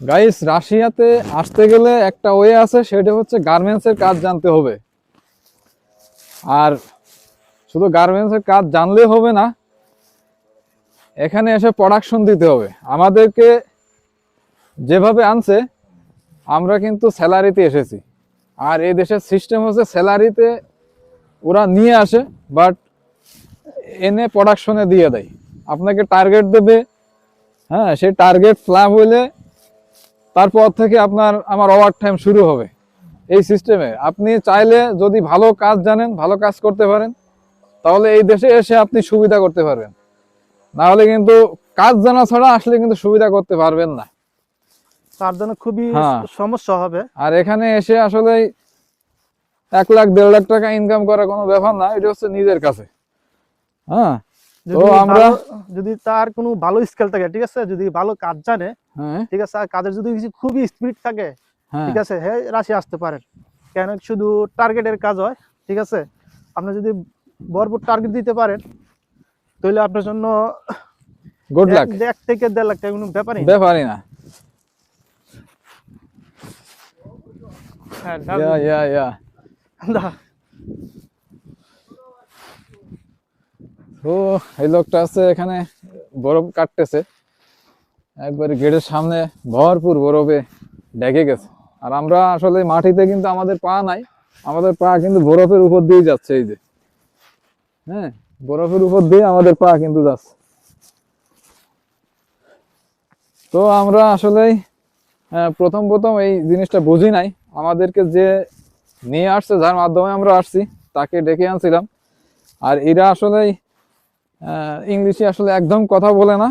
Guys রাশিয়াতে আসতে গেলে একটা ওয়ে আছে, সেটা হচ্ছে গার্মেন্টসের কাজ জানতে হবে। আর শুধু গার্মেন্টসের কাজ জানলে হবে না, এখানে এসে প্রোডাকশন দিতে হবে। আমাদেরকে যেভাবে আনছে, আমরা কিন্তু স্যালারিতে এসেছি। আর এই দেশের সিস্টেম হচ্ছে স্যালারিতে ওরা নিয়ে আসে বাট এনে প্রোডাকশনে দিয়ে দেয়। আপনাকে টার্গেট দেবে হ্যাঁ সেই টার্গেট ফ্লাপ হইলে তারপর থেকে আপনার আমার ওভার টাইম শুরু হবে। এই সিস্টেমে আপনি চাইলে যদি ভালো কাজ জানেন ভালো কাজ করতে পারেন তাহলে এই দেশে এসে আপনি সুবিধা করতে পারবেন। না হলে কিন্তু কাজ জানা ছাড়া আসলে কিন্তু সুবিধা করতে পারবেন না। তার জন্য খুবই হ্যাঁ। সমস্যা হবে। আর এখানে এসে আসলে এক লাখ দেড় লাখ টাকা ইনকাম করা কোনো ব্যাপার না এটা হচ্ছে নিজের কাছে। হ্যাঁ? যদি আমরা- যদি তার কোনো ভালো স্কেল থাকে ঠিক আছে? যদি ভালো কাজ জানে হ্যাঁ। ঠিক আছে? আর কাজের যদি কিছু খুবই স্পিড থাকে হ্যাঁ। ঠিক আছে? হ্যাঁ রাশি আসতে পারেন কেন শুধু টার্গেটের কাজ হয় ঠিক আছে? আপনি যদি ভরপুর টার্গেট দিতে পারেন তাহলে আপনার জন্য গুড লাক এক- থেকে দেড় লাখ টাকা কোনো ব্যাপারই। ব্যাপারই না। হ্যাঁ, ইয়া ইয়া ইয়া তো এই লোকটা আছে এখানে, বরফ কাটতেছে। একবারে গেটের সামনে ভরপুর বরফে ডেকে গেছে। আর আমরা আসলে মাটিতে কিন্তু আমাদের পা নাই, আমাদের পা কিন্তু বরফের উপর দিয়ে যাচ্ছে এই যে। হ্যাঁ বরফের উপর দিয়ে আমাদের পা কিন্তু যাচ্ছে। তো আমরা আসলে প্রথম প্রথম এই জিনিসটা বুঝি নাই। আমাদেরকে যে নিয়ে আসছে, যার মাধ্যমে আমরা আসছি, তাকে ডেকে আনছিলাম। আর এরা আসলে ইংলিশে আসলে একদম কথা বলে না,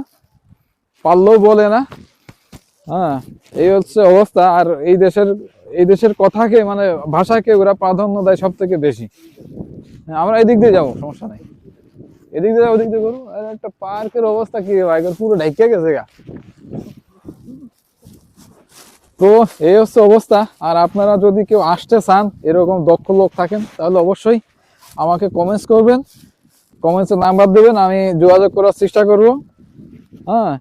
পারলেও বলে না। হ্যাঁ এই হচ্ছে অবস্থা। আর এই দেশের এই দেশের কথাকে মানে ভাষাকে ওরা প্রাধান্য দেয় সব থেকে বেশি। আমরা এদিক দিয়ে যাব, সমস্যা নেই। এদিক দিয়ে যাব, ওদিক দিয়ে করব একটা পার্কের অবস্থা কি রে পুরো ঢেকে গেছে গা। তো এই হচ্ছে অবস্থা। আর আপনারা যদি কেউ আসতে চান, এরকম দক্ষ লোক থাকেন, তাহলে অবশ্যই আমাকে কমেন্টস করবেন। কমেন্টসে নাম্বার দেবেন, আমি যোগাযোগ করার চেষ্টা করব। হ্যাঁ।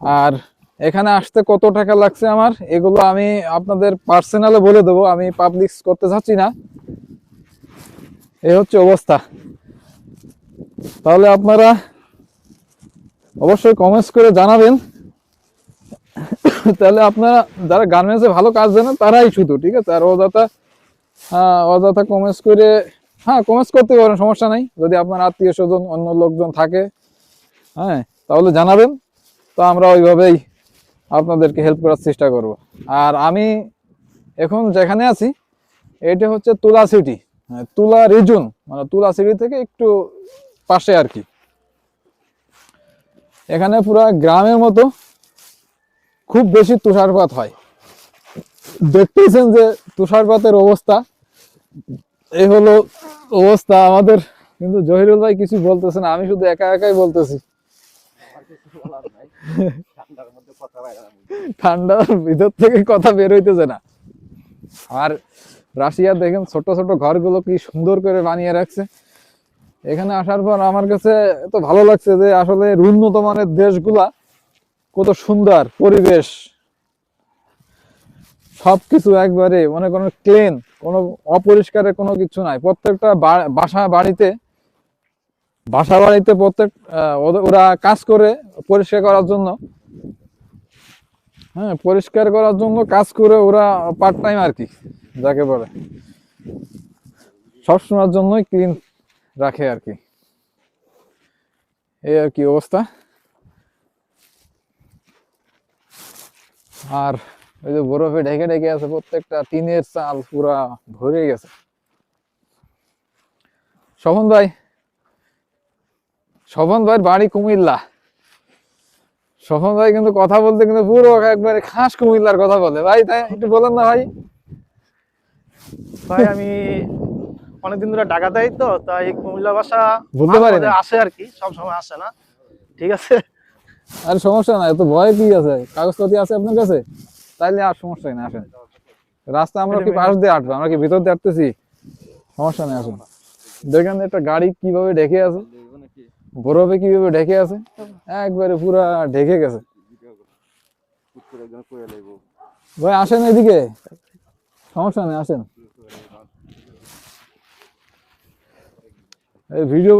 আর এখানে আসতে কত টাকা লাগছে আমার? এগুলো আমি আপনাদের পার্সোনালে বলে দেবো, আমি পাবলিক করতে চাচ্ছি না। এ হচ্ছে অবস্থা। তাহলে আপনারা অবশ্যই কমেন্টস করে জানাবেন। তাহলে আপনারা যারা গার্মেন্টসে ভালো কাজ জানেন, তারাই শুধু, ঠিক আছে? আর অযথা হ্যাঁ অযথা কমেন্টস করে হ্যাঁ কমেন্টস করতে পারেন সমস্যা নাই। যদি আপনার আত্মীয় স্বজন অন্য লোকজন থাকে হ্যাঁ তাহলে জানাবেন। তো আমরা ওইভাবেই আপনাদেরকে হেল্প করার চেষ্টা করব। আর আমি এখন যেখানে আছি এটা হচ্ছে তুলা সিটি হ্যাঁ, তুলা রিজন মানে তুলা সিটি থেকে একটু পাশে আর কি। এখানে পুরা গ্রামের মতো খুব বেশি তুষারপাত হয়। দেখতেছেন যে তুষারপাতের অবস্থা এই হলো অবস্থা আমাদের। কিন্তু জহিরুল ভাই কিছু বলতেছে না, আমি শুধু একা একাই বলতেছি। ঠান্ডার ভিতর থেকে কথা বের হইতেছে না। আর রাশিয়া দেখেন ছোট ছোট ঘরগুলো কি সুন্দর করে বানিয়ে রাখছে। এখানে আসার পর আমার কাছে এত ভালো লাগছে যে আসলে উন্নত মানের দেশগুলা কত সুন্দর পরিবেশ। সবকিছু একবারে মনে করেন ক্লিন কোনো অপরিষ্কারের কোনো কিছু নাই। প্রত্যেকটা বাসা বাড়িতে বাসা বাড়িতে প্রত্যেক ওরা কাজ করে পরিষ্কার করার জন্য। হ্যাঁ পরিষ্কার করার জন্য কাজ করে ওরা পার্ট টাইম আর কি, যাকে বলে। সবসময়ের জন্যই ক্লিন রাখে আর কি। এই আর কি অবস্থা। আর ওই যে বরফে ঢেকে ঢেকে আছে প্রত্যেকটা টিনের চাল পুরা ভরে গেছে। শোভন ভাই শোভন ভাইয়ের বাড়ি কুমিল্লা। শোভন ভাই কিন্তু কথা বলতে কিন্তু পুরো একবারে খাস কুমিল্লার কথা বলে। ভাই তাই একটু বলেন না ভাই। ভাই আমি অনেকদিন ধরে ঢাকাতেই তো তাই কুমিল্লা ভাষা বলতে পারি না। আসে আর কি সব সময় আসে না। ঠিক আছে? আর সমস্যা নাই এত ভয় কি আছে? কাগজপাতি আছে আপনার কাছে? তাইলে আর সমস্যা নেই, আসেন। রাস্তা আমরা কি পাশ দিয়ে হাঁটবো আমরা কি ভিতর দিয়ে হাঁটতেছি? সমস্যা নেই, আসেন। দেখেন একটা গাড়ি কীভাবে ঢেকে আছে? বরফে কীভাবে ঢেকে আছে? একবারে পুরা ঢেকে গেছে। ভাই, আসেন এদিকে। সমস্যা নেই, আসেন। ভিডিও